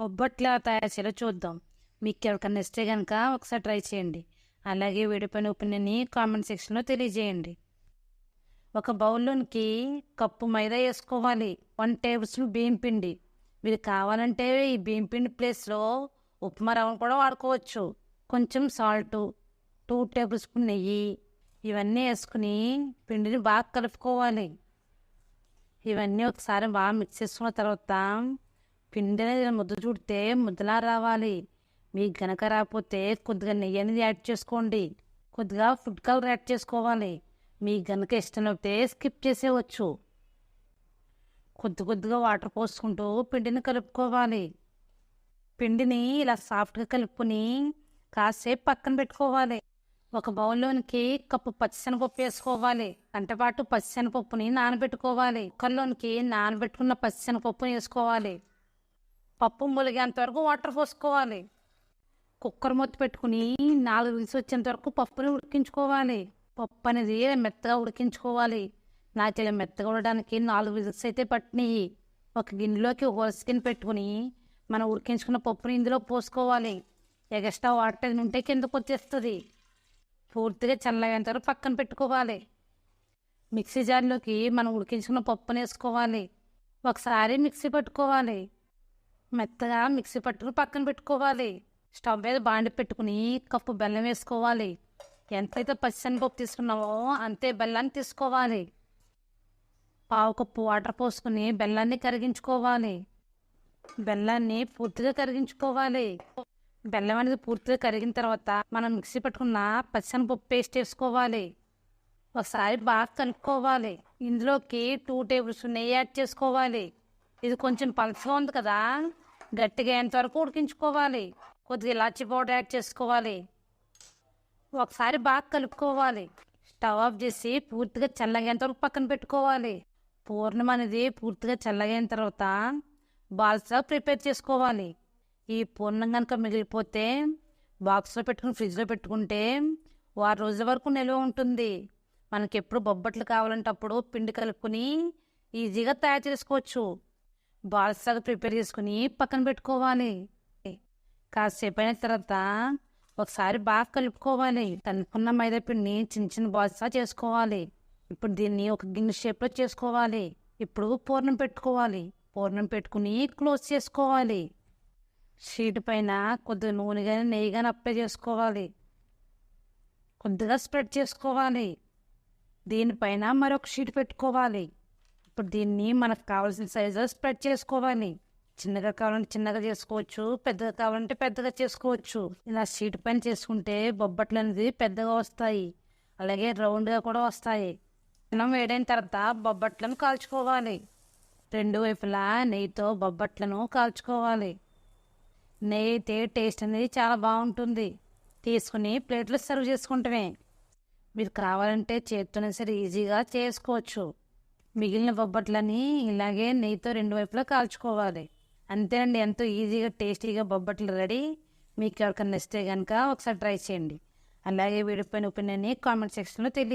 బొబ్బట్లా తయారు చేయాలో చూద్దాం. మీకు ఎవరికన్నా ఇస్తే కనుక ఒకసారి ట్రై చేయండి. అలాగే వీడిపోయిన ఒపీనియన్ని కామెంట్ సెక్షన్లో తెలియజేయండి. ఒక బౌల్లోనికి కప్పు మైదా వేసుకోవాలి. వన్ టేబుల్ స్పూన్ బియ్యం పిండి. మీరు కావాలంటే ఈ బియ్యం పిండి ప్లేస్లో ఉప్మా రవ్వను కూడా వాడుకోవచ్చు. కొంచెం సాల్ట్ టూ టేబుల్ స్పూన్ నెయ్యి ఇవన్నీ వేసుకుని పిండిని బాగా కలుపుకోవాలి. ఇవన్నీ ఒకసారి బాగా మిక్స్ చేసుకున్న తర్వాత పిండి అనేది ముద్ద చుడితే ముద్దలా రావాలి. మీకు గనక రాకపోతే కొద్దిగా నెయ్యి అనేది యాడ్ చేసుకోండి. కొద్దిగా ఫుడ్ కలర్ యాడ్ చేసుకోవాలి. మీకు గనక ఇష్టం లేకపోతే స్కిప్ చేసేవచ్చు కొద్ది కొద్దిగా వాటర్ పోసుకుంటూ పిండిని కలుపుకోవాలి. పిండిని ఇలా సాఫ్ట్గా కలుపుకొని కాసేపు పక్కన పెట్టుకోవాలి. ఒక బౌల్లోనికి కప్పు పచ్చిశనగపప్పు వేసుకోవాలి. గంటపాటు పచ్చిశనగపప్పుని నానబెట్టుకోవాలి. కుక్కర్లోనికి నానబెట్టుకున్న పచ్చిశనగపప్పుని వేసుకోవాలి. పప్పు ములిగేంత వరకు వాటర్ పోసుకోవాలి. కుక్కర్ మూత పెట్టుకుని నాలుగు విజిల్స్ వచ్చేంత వరకు పప్పుని ఉడికించుకోవాలి. పప్పు అనేది మెత్తగా ఉడికించుకోవాలి. నాకు ఇలా మెత్తగా ఉడడానికి నాలుగు విజిల్స్ అయితే పట్టినాయి. ఒక గిన్నెలోకి హోల్స్కిన్ పెట్టుకుని మనం ఉడికించుకున్న పప్పుని ఇందులో పోసుకోవాలి. ఎగస్ట్రా వాటర్ ఉంటే కిందకు వచ్చేస్తుంది. పూర్తిగా చల్లగైన తర్వాత పక్కన పెట్టుకోవాలి. మిక్సీ జార్లోకి మనం ఉడికించుకున్న పప్పుని వేసుకోవాలి. ఒకసారి మిక్సీ పట్టుకోవాలి. మెత్తగా మిక్సీ పట్టుకుని పక్కన పెట్టుకోవాలి. స్టవ్ మీద బాండి పెట్టుకుని కప్పు బెల్లం వేసుకోవాలి. ఎంతైతే పచ్చిశనగపప్పు తీసుకున్నామో అంతే బెల్లాన్ని తీసుకోవాలి. పావు కప్పు వాటర్ పోసుకుని బెల్లాన్ని కరిగించుకోవాలి. బెల్లాన్ని పూర్తిగా కరిగించుకోవాలి. బెల్లం అనేది పూర్తిగా కరిగిన తర్వాత మనం మిక్సీ పట్టుకున్న పచ్చిశనగపప్పు పేస్ట్ వేసుకోవాలి. ఒకసారి బాగా కలుపుకోవాలి. ఇందులోకి టూ టేబుల్ స్పూన్ నెయ్యి యాడ్ చేసుకోవాలి. ఇది కొంచెం పలసగా ఉంది కదా. గట్టిగా ఎంతవరకు ఉడికించుకోవాలి? కొద్దిగా ఇలాచి పౌడర్ యాడ్ చేసుకోవాలి. ఒకసారి బాగా కలుపుకోవాలి. స్టవ్ ఆఫ్ చేసి పూర్తిగా చల్లగేంత వరకు పక్కన పెట్టుకోవాలి. పూర్ణం అనేది పూర్తిగా చల్లగైన తర్వాత బాల్స్గా ప్రిపేర్ చేసుకోవాలి. ఈ పూర్ణం కనుక మిగిలిపోతే బాక్స్లో పెట్టుకుని ఫ్రిడ్జ్లో పెట్టుకుంటే వారం రోజుల వరకు నిల్వ ఉంటుంది. మనకి ఎప్పుడు బొబ్బట్లు కావాలంటే అప్పుడు పిండి కలుపుకొని ఈజీగా తయారు చేసుకోవచ్చు. బాల్స్ ప్రిపేర్ చేసుకుని పక్కన పెట్టుకోవాలి. కాసేపు అయిన తర్వాత ఒకసారి బాగా కలుపుకోవాలి. కలుపుకున్న మైదా పిండిని చిన్న చిన్న బాల్సా చేసుకోవాలి. ఇప్పుడు దీన్ని ఒక గిన్నె షేప్లో చేసుకోవాలి. ఇప్పుడు పూర్ణం పెట్టుకోవాలి. పూర్ణం పెట్టుకుని క్లోజ్ చేసుకోవాలి. షీట్ పైన కొద్దిగా నూనె కానీ నెయ్యి కానీ అప్లై చేసుకోవాలి. కొద్దిగా స్ప్రెడ్ చేసుకోవాలి. దీనిపైన మరొక షీట్ పెట్టుకోవాలి. ఇప్పుడు దీన్ని మనకు కావాల్సిన సైజులో స్ప్రెడ్ చేసుకోవాలి. చిన్నగా కావాలంటే చిన్నగా చేసుకోవచ్చు పెద్దగా కావాలంటే పెద్దగా చేసుకోవచ్చు. ఇలా షీట్ పైన చేసుకుంటే బొబ్బట్లు అనేది పెద్దగా వస్తాయి. అలాగే రౌండ్గా కూడా వస్తాయి. మనం వేడైన తర్వాత బొబ్బట్లను కాల్చుకోవాలి. రెండు వైపులా నెయ్యితో బొబ్బట్లను కాల్చుకోవాలి. నెయ్యి అయితే టేస్ట్ అనేది చాలా బాగుంటుంది. తీసుకుని ప్లేట్లో సర్వ్ చేసుకుంటమే. మీరు కావాలంటే చేతితోనే సరే ఈజీగా చేసుకోవచ్చు. మిగిలిన బొబ్బట్లని ఇలాగే నెయ్యితో రెండు వైపులా కాల్చుకోవాలి. అంతేనండి ఎంతో ఈజీగా టేస్టీగా బొబ్బట్లు రెడీ. మీకు ఎవరికైనా నచ్చితే కనుక ఒకసారి ట్రై చేయండి. అలాగే వీడిపోయిన ఒపీనియన్ని కామెంట్ సెక్షన్లో తెలియ